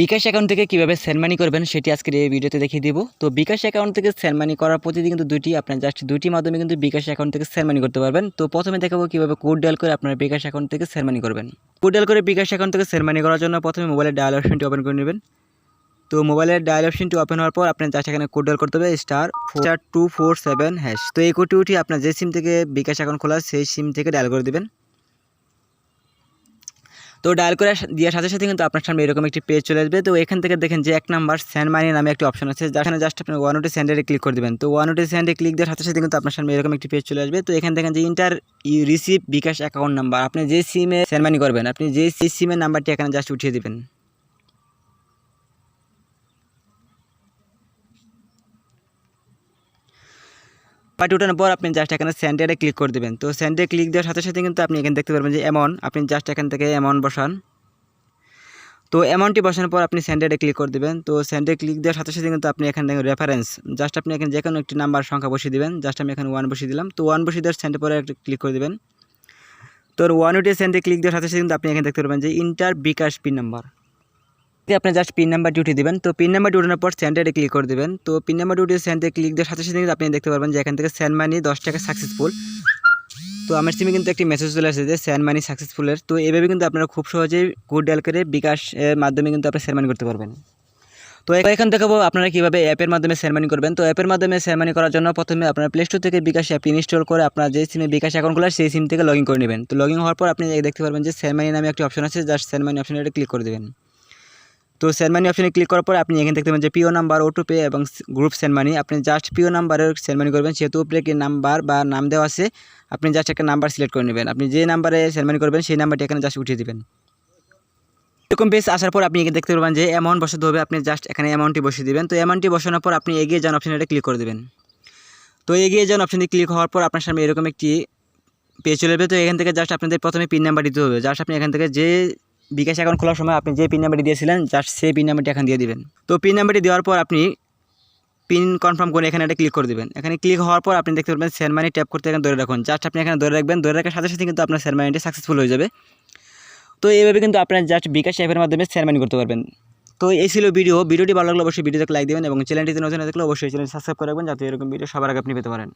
বিকাশ account থেকে কীভাবে send money করবেন সেটি আজকের এই ভিডিওতে দেখিয়ে দিব। তো বিকাশ অ্যাকাউন্ট থেকে সেন্ড মানি করার প্রতিদিন কিন্তু দুইটি, আপনার জাস্ট দুইটি মাধ্যমে কিন্তু বিকাশ অ্যাকাউন্ট থেকে সেন্ড মানি করতে পারবেন। তো প্রথমে দেখাবো কীভাবে কোড ডায়াল করে আপনার বিকাশ অ্যাকাউন্ট থেকে সেন্ড মানি করবেন। কোড ডায়াল করে বিকাশ অ্যাকাউন্ট থেকে সেন্ড মানি করার জন্য প্রথমে মোবাইলের ডায়াল অপশনটি ওপেন করে নেবেন। তো মোবাইলের ডায়াল অপশনটি ওপেন হওয়ার পর আপনার জাস্ট এখানে কোড ডায়াল করতে হবে star star two four seven hash তো এই কোডটি উঠি আপনার যে সিম থেকে বিকাশ অ্যাকাউন্ট খোলা, সেই সিম থেকে ডায়াল করে দেবেন। তো ডায়াল করে দেওয়ার সাথে সাথে কিন্তু আপনার সামনে এরকম একটি পেজ চলে আসবে। তো এখান থেকে দেখেন যে এক নাম্বার সেন্ড মানি নামে একটি অপশন আছে। যেখানে জাস্ট আপনি ওয়ান ওটি সেন্ডারে ক্লিক করে দেবেন। তো ওয়ান ওটি স্যান্ডে ক্লিক দেওয়ার সাথে সাথে কিন্তু আপনার সামনে এরকম একটি পেজ চলে আসবে। তো এখান থেকে যে enter receive bKash account number আপনি যে সিমে সেন্ড মানি করবেন, আপনি যে সিমের নাম্বারটি এখানে জাস্ট উঠিয়ে দেবেন। পার্টি ওঠানোর পর আপনি জাস্ট এখানে সেন্টারে ক্লিক করে দেবেন। তো সেন্টারে ক্লিক দেওয়ার সাথে সাথে কিন্তু আপনি এখানে দেখতে পারবেন যে এমন, আপনি জাস্ট এখান থেকে এমন বসান। তো অ্যামাউন্টটি বসানোর পর আপনি সেন্টারে ক্লিক করে দেবেন। তো সেন্টারে ক্লিক দেওয়ার সাথে সাথে কিন্তু আপনি এখানে দেখেন রেফারেন্স জাস্ট আপনি এখানে যে কোনো একটি নাম্বার সংখ্যা বসিয়ে দেবেন। জাস্ট আমি এখানে ওয়ান বসিয়ে দিলাম। তো ওয়ান বসিয়ে দেওয়ার সেন্টার পরে একটা ক্লিক করে দেবেন। তো ওয়ান ওটি সেন্টারে ক্লিক দেওয়ার সাথে সাথে কিন্তু আপনি এখানে দেখতে পারবেন যে ইন্টার বিকাশ পিন নাম্বার আপনি জাস্ট পিন নাম্বারটি উঠিয়ে দেবেন। তো পিন নাম্বারটি উঠানোর পর সেন্টারে ক্লিক করে দেবেন। তো পিন নাম্বারটি উঠিয়ে সেন্টারে ক্লিক দেওয়ার সাথে সাথে কিন্তু আপনি দেখতে পারবেন যে এখান থেকে সেন্ড মানি দশ টাকা সাকসেসফুল তো আমার সিমে কিন্তু একটি মেসেজ চলে আসছে যে সেন্ড মানি সাকসেসফুলের তো এভাবে কিন্তু আপনারা খুব সহজেই কোড ডায়াল করে বিকাশ এর মাধ্যমে কিন্তু আপনারা সেন্ড মানি করতে পারবেন। তো এখন দেখাবো আপনারা কীভাবে অ্যাপের মাধ্যমে সেন্ড মানি করবেন। তো অ্যাপের মাধ্যমে সেন্ড মানি করার জন্য প্রথমে আপনার প্লে স্টোর থেকে বিকাশ অ্যাপ ইনস্টল করে আপনার যে সিমে বিকাশ অ্যাকাউন্ট খোলা সেই সিম থেকে লগ ইন করে নেবেন। তো লগ ইন হওয়ার পর আপনি দেখতে পারবেন যে সেন্ড মানি নামে একটি অপশন আছে। জাস্ট সেন্ড মানি অপশনে ক্লিক করে দেবেন। তো সেন্ড মানি অপশনে ক্লিক করার পর আপনি এখানে দেখতে পাবেন যে পিও নাম্বার ওটু পে এবং গ্রুপ সেন্ড মানি আপনি জাস্ট পিও নাম্বারের সেন্ড মানি করবেন, সেহেতু উপরে কি নাম্বার বা নাম দেওয়া আছে। আপনি জাস্ট একটা নাম্বার সিলেক্ট করে নেবেন। আপনি যে নাম্বারে সেন্ড মানি করবেন, সেই নাম্বারটি এখানে জাস্ট উঠিয়ে দেবেন। এরকম পেজ আসার পর আপনি এখানে দেখতে পারবেন যে অ্যামাউন্ট বসাতে হবে। আপনি জাস্ট এখানে অ্যামাউন্টটি বসিয়ে দেবেন। তো অ্যামাউন্টটি বসানোর পর আপনি এগিয়ে যান অপশানে ক্লিক করে দেবেন। তো এগিয়ে যান অপশানে ক্লিক হওয়ার পর আপনার সামনে এরকম একটি পেজ চলে যাবে তো এখান থেকে জাস্ট আপনাদের প্রথমে পিন নাম্বার দিতে হবে। জাস্ট আপনি এখান থেকে যে বিকাশ অ্যাকাউন্ট খোলার সময় আপনি যে পিন নাম্বারটি দিয়েছিলেন জাস্ট সেই পিন নাম্বারটি এখন দিয়ে দিবেন। তো পিন নাম্বারটি দেওয়ার পর আপনি পিন কনফার্ম করে এখানে একটা ক্লিক করে দেবেন। এখানে ক্লিক হওয়ার পর আপনি দেখতে পারবেন সেন্ড মানি ট্যাপ করতে এখানে ধরে রাখুন। জাস্ট আপনি এখানে ধরে রাখবেন, ধরে রাখার সাথে সাথে কিন্তু আপনার সেন্ড মানিটি সাকসেসফুল হয়ে যাবে। তো এইভাবে কিন্তু আপনার জাস্ট বিকাশ অ্যাপের মাধ্যমে সেন্ড মানি করতে পারবেন। তো এই ছিল ভিডিও ভিডিওটি ভালো লাগলে অবশ্যই ভিডিওতে লাইক দেবেন এবং চ্যানেলটিতে নতুন থাকলে অবশ্যই চ্যানেল সাবস্ক্রাইব করে রাখবেন, যাতে এরকম ভিডিও সবার আগে আপনি পেতে পারেন।